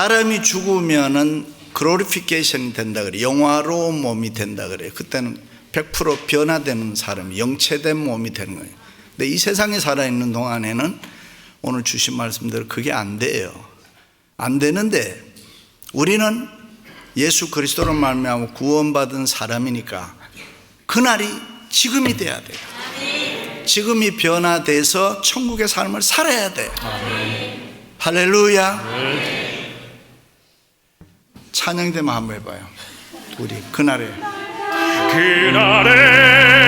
사람이 죽으면은 글로리피케이션이 된다 그래. 영화로운 몸이 된다 그래. 그때는 100% 변화되는 사람이 영체된 몸이 되는 거예요. 근데 이 세상에 살아 있는 동안에는 오늘 주신 말씀대로 그게 안 돼요. 안 되는데 우리는 예수 그리스도로 말미암아 구원받은 사람이니까 그날이 지금이 돼야 돼요. 지금이 변화돼서 천국의 삶을 살아야 돼. 할렐루야. 찬양대만 한번 해봐요. 우리 그날에 그날에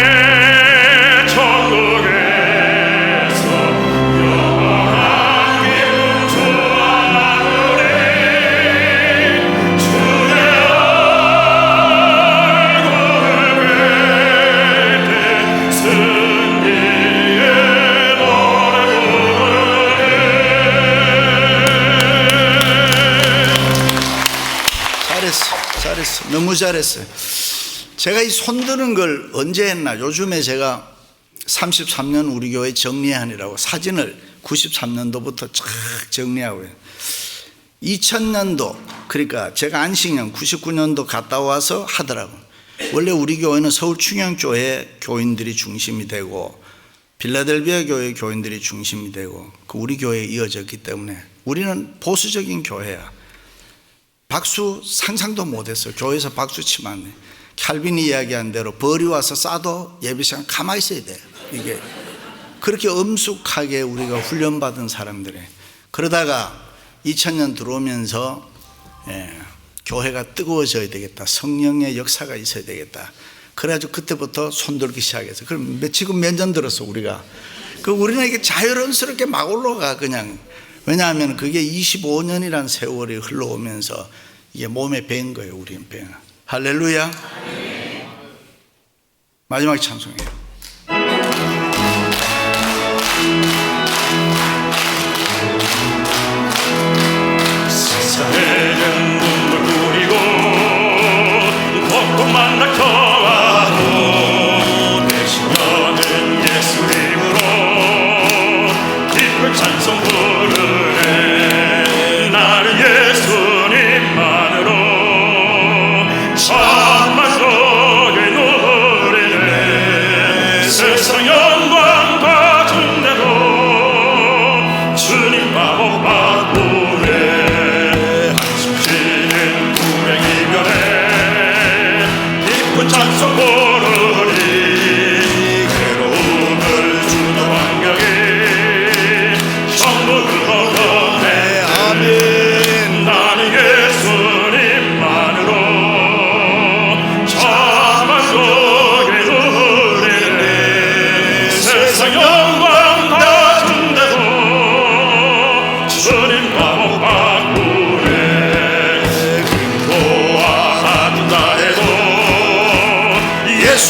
잘했어, 잘했어, 너무 잘했어. 제가 이 손드는 걸 언제 했나? 요즘에 제가 33년 우리 교회 정리하느라고 사진을 93년도부터 쫙 정리하고 해요. 2000년도 그러니까 제가 안식년 99년도 갔다 와서 하더라고. 원래 우리 교회는 서울 충영교회 교인들이 중심이 되고 빌라델비아 교회 교인들이 중심이 되고 그 우리 교회에 이어졌기 때문에 우리는 보수적인 교회야. 박수 상상도 못했어요. 교회에서 박수 치면 안 돼. 칼빈이 이야기한 대로 벌이 와서 싸도 예배 시간 가만히 있어야 돼. 이게 그렇게 엄숙하게 우리가 훈련받은 사람들이 그러다가 2000년 들어오면서 예, 교회가 뜨거워져야 되겠다. 성령의 역사가 있어야 되겠다. 그래가지고 그때부터 손들기 시작해서 그럼 몇- 지금 몇 년 들었어 우리가 그 우리는 이게 자연스럽게 막 올라가 그냥 왜냐하면 그게 25년이란 세월이 흘러오면서 이게 몸에 밴 거예요 우리는 밴. 할렐루야. 마지막 찬송이에요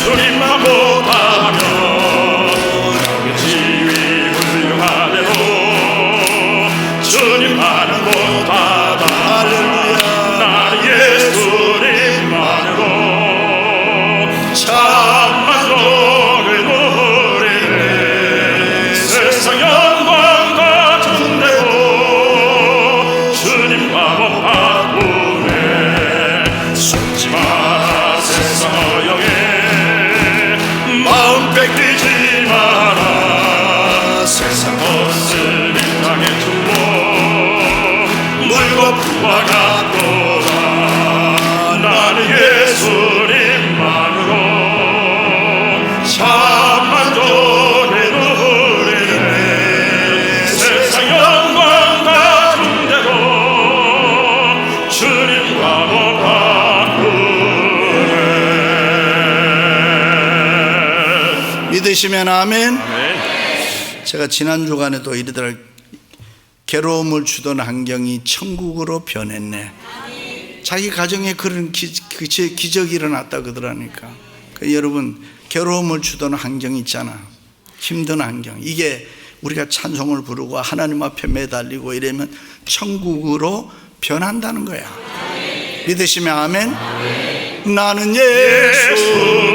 예 믿으시면 아멘. 제가 지난 주간에도 이르더라 괴로움을 주던 환경이 천국으로 변했네. 자기 가정에 그런 기, 그 기- 기적이 일어났다 그러더라니까. 그 여러분 괴로움을 주던 환경이 있잖아. 힘든 환경. 이게 우리가 찬송을 부르고 하나님 앞에 매달리고 이러면 천국으로 변한다는 거야. 믿으시면 아멘. 나는 예수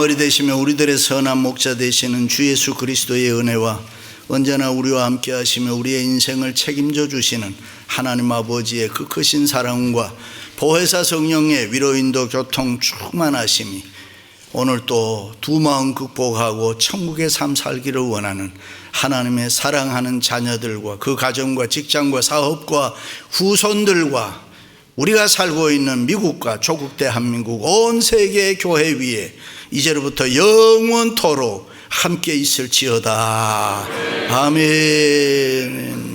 머리 되시며 우리들의 선한 목자 되시는 주 예수 그리스도의 은혜와 언제나 우리와 함께 하시며 우리의 인생을 책임져 주시는 하나님 아버지의 그 크신 사랑과 보혜사 성령의 위로인도 교통 충만하심이 오늘 또 두 마음 극복하고 천국의 삶 살기를 원하는 하나님의 사랑하는 자녀들과 그 가정과 직장과 사업과 후손들과 우리가 살고 있는 미국과 조국 대한민국 온 세계 교회 위에 이제로부터 영원토록 함께 있을지어다. 아멘.